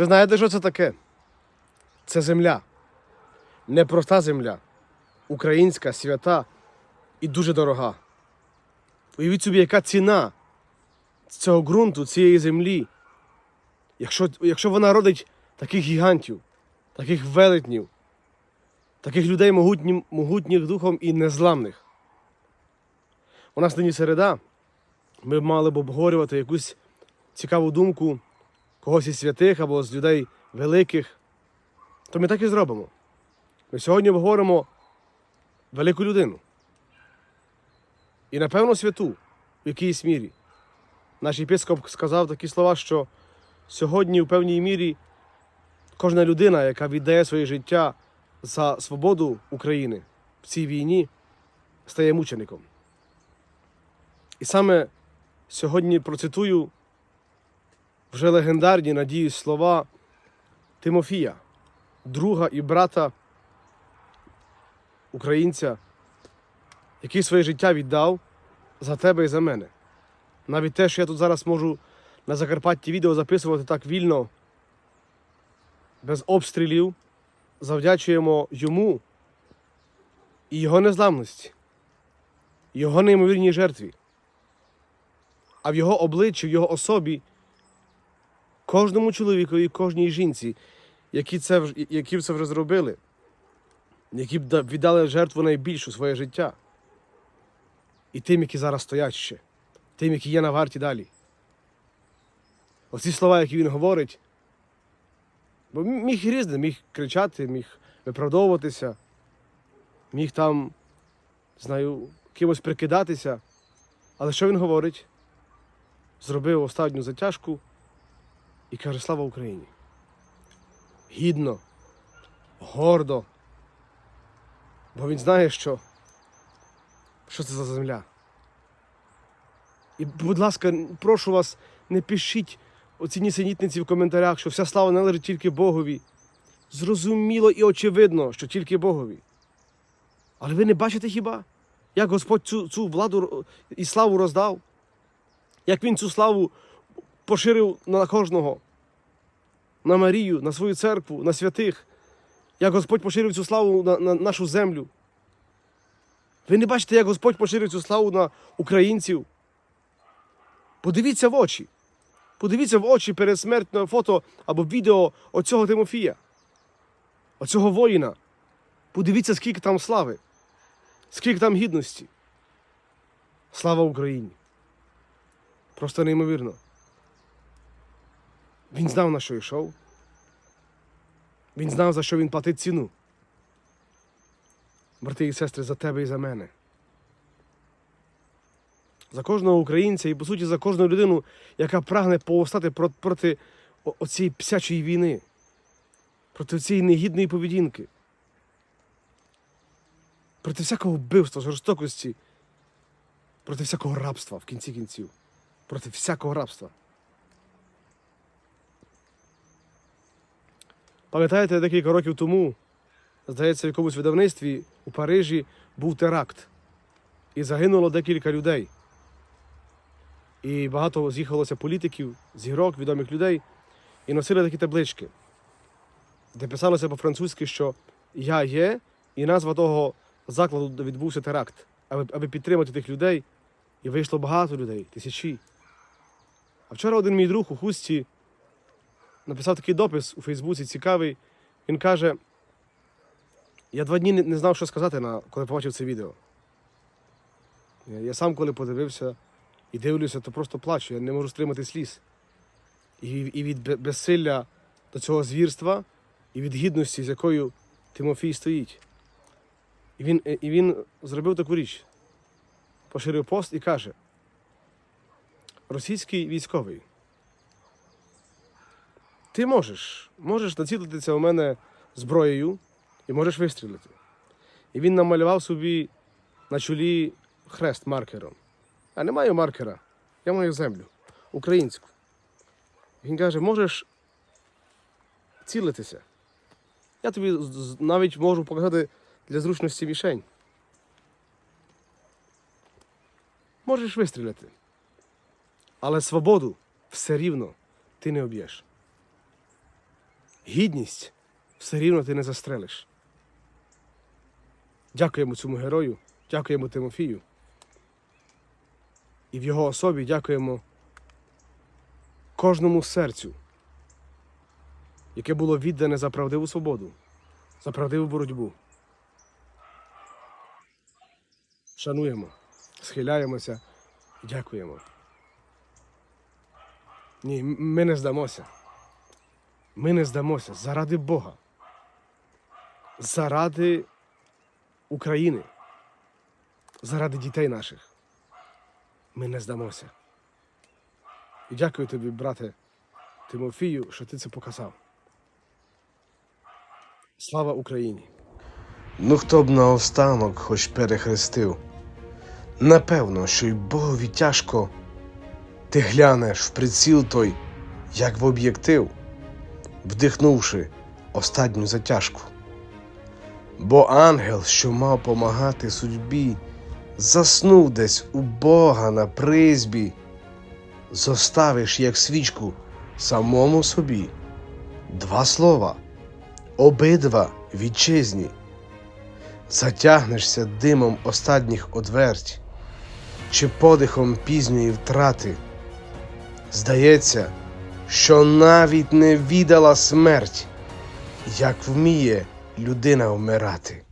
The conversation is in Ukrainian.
Ви знаєте, що це таке? Це земля. Непроста земля. Українська, свята і дуже дорога. Уявіть собі, яка ціна цього ґрунту, цієї землі. Якщо, якщо вона родить таких гігантів, таких велетнів, таких людей могутнім, могутніх духом і незламних. У нас нині середа. Ми мали б обговорювати якусь цікаву думку когось із святих або з людей великих. То ми так і зробимо. Ми сьогодні обговоримо велику людину. І, напевно, святу в якійсь мірі. Наш єпископ сказав такі слова, що сьогодні, в певній мірі, кожна людина, яка віддає своє життя за свободу України в цій війні, стає мучеником. І саме сьогодні процитую вже легендарні, надіюсь, слова Тимофія, друга і брата українця, який своє життя віддав за тебе і за мене. Навіть те, що я тут зараз можу на Закарпатті відео записувати так вільно, без обстрілів, завдячуємо йому і його незламності, його неймовірній жертві. А в його обличчі, в його особі, кожному чоловікові, кожній жінці, які це, які б це вже зробили, які б віддали жертву найбільшу своє життя. І тим, які зараз стоять ще, тим, які є на варті далі. Оці слова, які він говорить, бо міг різне, міг кричати, міг виправдовуватися, міг там, знаю, кимось прикидатися. Але що він говорить? Зробив останню затяжку і каже: Слава Україні! Гідно, гордо. Бо він знає, що, що це за земля. І, будь ласка, прошу вас, не пишіть оці нісенітниці в коментарях, що вся слава належить тільки Богові. Зрозуміло і очевидно, що тільки Богові. Але ви не бачите хіба, як Господь цю, цю владу і славу роздав? Як Він цю славу поширив на кожного, на Марію, на свою церкву, на святих, як Господь поширив цю славу на, на нашу землю. Ви не бачите, як Господь поширив цю славу на українців? Подивіться в очі. Подивіться в очі передсмертне фото або відео оцього Тимофія, оцього воїна. Подивіться, скільки там слави, скільки там гідності. Слава Україні! Просто неймовірно. Він знав, на що йшов. Він знав, за що він платить ціну. Брати і сестри, за тебе і за мене. За кожного українця і, по суті, за кожну людину, яка прагне повстати проти, оцієї псячої війни, проти цієї негідної поведінки, проти всякого вбивства, жорстокості, проти всякого рабства в кінці кінців, проти всякого рабства. Пам'ятаєте, декілька років тому, здається, в якомусь видавництві у Парижі був теракт, і загинуло декілька людей. І багато з'їхалося політиків, зірок, відомих людей, і носили такі таблички, де писалося по-французьки, що я є, і назва того закладу, де відбувся теракт, аби, аби підтримати тих людей. І вийшло багато людей, тисячі. А вчора один мій друг у хусті написав такий допис у Фейсбуці цікавий. Він каже: я два дні не, знав, що сказати, коли побачив це відео. Я, я сам, коли подивився і дивлюся, то просто плачу, я не можу стримати сліз. І, і від безсилля до цього звірства, і від гідності, з якою Тимофій стоїть. І він, і він зробив таку річ. Поширив пост і каже: Російський військовий. Ти можеш, можеш націлитися у мене зброєю і можеш вистрілити. І він намалював собі на чолі хрест маркером. А не маю маркера, я маю землю українську. Він каже, можеш цілитися. Я тобі навіть можу показати для зручності мішень. Можеш вистріляти. Але свободу все рівно ти не об'єш. Гідність все рівно ти не застрелиш. Дякуємо цьому герою, дякуємо Тимофію. І в його особі дякуємо кожному серцю, яке було віддане за правдиву свободу, за правдиву боротьбу. Шануємо, схиляємося і дякуємо. Ні, ми не здамося. Ми не здамося заради Бога. Заради України. Заради дітей наших. Ми не здамося. І дякую тобі, брате Тимофію, що ти це показав. Слава Україні! Ну хто б наостанок хоч перехрестив. Напевно, що й Богові тяжко. Ти глянеш в приціл той, як в об'єктив, вдихнувши останню затяжку. Бо ангел, що мав помагати судьбі, заснув десь у Бога на призбі. Зоставиш, як свічку, самому собі. Два слова, обидва вітчизні затягнешся димом останніх одверть, чи подихом пізньої втрати. Здається, що навіть не віддала смерть, як вміє людина вмирати.